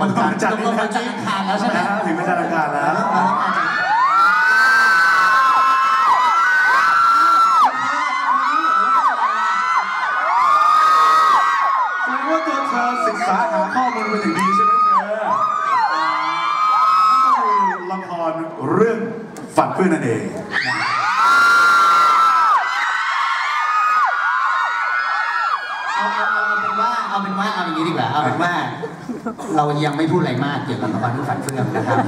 วันจันทร์ตกลงวันจันทร์อังคารแล้วใช่ไหมนะฮะถึงวันจันทร์อังคารแล้วแสดงว่าตัวเธอศึกษาหาข้อมูลมาอย่างดีใช่ไหมเธอนั่นก็คือละครเรื่องฝันเพื่อนนั่นเอง เอาเอาเอาเอาเป็นว่าเอาเป็นว่าเอาอย่างนี้ดีกว่าเอาเป็นว่า เรายังไม่พูดอะไรมากเกี่ยวกับละครที่ฝันเฟื่องนะครับ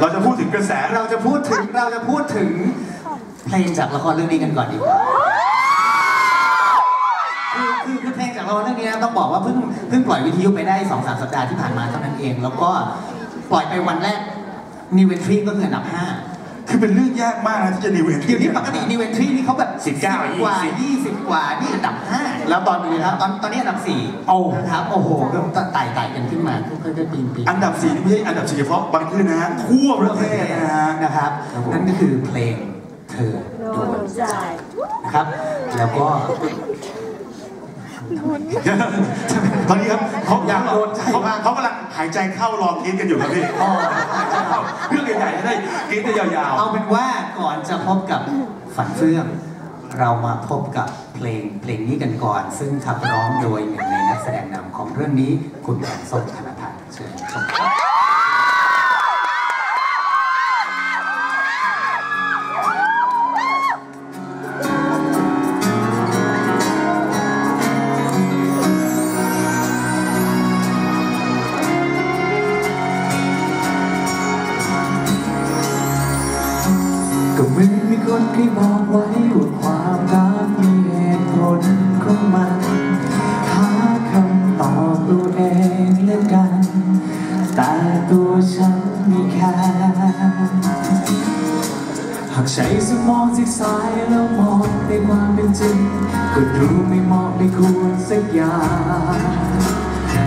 เราจะพูดถึงกระแสเราจะพูดถึงเราจะพูดถึงเพลงจากละครเรื่องนี้กันก่อนดีกว่าคือคือคือเพลงจากละครเรื่องนี้นะต้องบอกว่าเพิ่งเพิ่งปล่อยวิทยุไปได้สองสามสัปดาห์ที่ผ่านมาเท่านั้นเอง แล้วก็ปล่อยไปวันแรกนิวเวนทรีก็คืออันดับห้า คือเป็นเรื่องยากมากนะที่จะดีเวนเดี๋ยวนี้ปกตินิวเวนทรีนี่เขาแบบ19กว่า 20 กว่า นี่อันดับ 5 แล้วตอนนี้ครับตอนตอนนี้อันดับ4โอ้นะครับโอ้โหก็ไต่ไต่กันขึ้นมาค่อยๆปีนปีนอันดับสี่นี่ไม่ใช่อันดับสี่เฉพาะบางที่นะฮะทั่วประเทศนะฮะนะครับครับผมนั่นก็คือเพลงเธอโดนใจนะครับ แล้วก็ ตอนนี้ครับเขาอยากโดนใจเขามากเขากำลังหายใจเข้ารอกรีดกันอยู่ครับพี่อ๋อเรื่องใหญ่ๆจะได้กรีดได้ยาวเอาเป็นว่าก่อนจะพบกับฝันเฟื่อง เรามาพบกับเพลงเพลงนี้กันก่อน ซึ่งขับร้องโดยหนึ่งในนักแสดงนำของเรื่องนี้คุณแอนส้มธนพัฒน์เชิญชมครับ มือนมีคนเคยบอกไว้ว่าความรักมีเหตุผลของมัน หาคำตอบตัวเองเล่นกัน แต่ตัวฉันมีแค่หากใช้สมองซีกซ้ายแล้วมองในความเป็นจริง ก็ดูไม่เหมาะไม่ควรสักอย่าง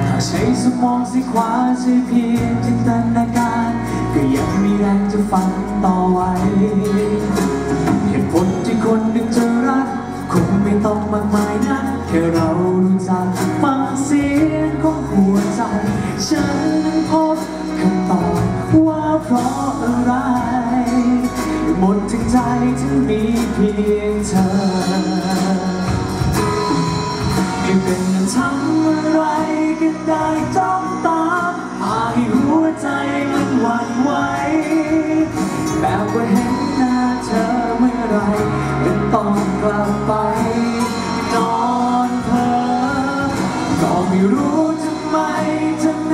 หากใช้สมองซีกขวาใช้เพียงจินตนาการ ก็ยังมีแรงจะฝันต่อไว้เหตุผลที่คนหนึ่งจะรักคงไม่ต้องมากมายนะ แค่เรารู้จักฟังเสียงของหัวใจ ฉันนั้นพบคำตอบว่าเพราะอะไร หมดทั้งใจถึงมีเพียงเธอ ม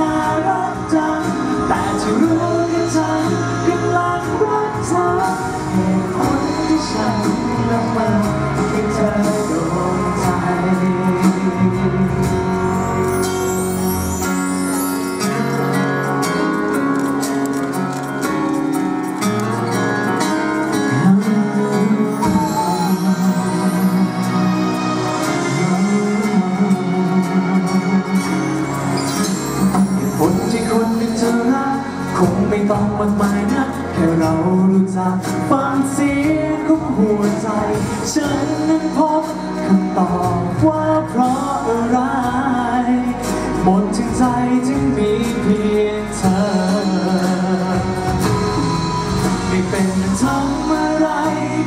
เหตุผลที่คนหนึ่จะรักคงไม่ต้องมากมายนะ แค่เรารู้จักฟังเสียงของหัวใจ ฉันนั้นพบคำตอบว่าเพราะอะไร หมดทั้งใจจึงมีเพียงเธอ ไม่เป็นทำอะไร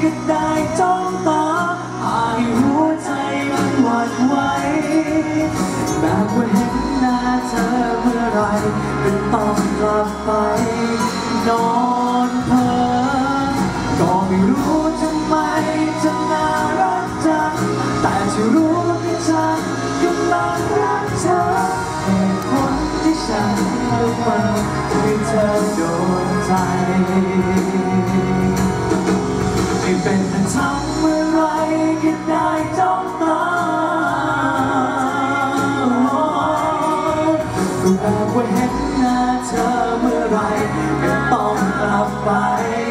ก็ได้จ้องตาหายหัวใจมันหวั่นไหวแบบว่า เธอเมื่อไหรก็นต้องกลับไป นอนเพ้อก็ไม่รู้ทำไมจะน่ารักจังแต่ที่รู้แค่ฉันกำลังรักเธอเหตุผลที่ฉันเลือกมาให้เธอโดนใจ ก็แ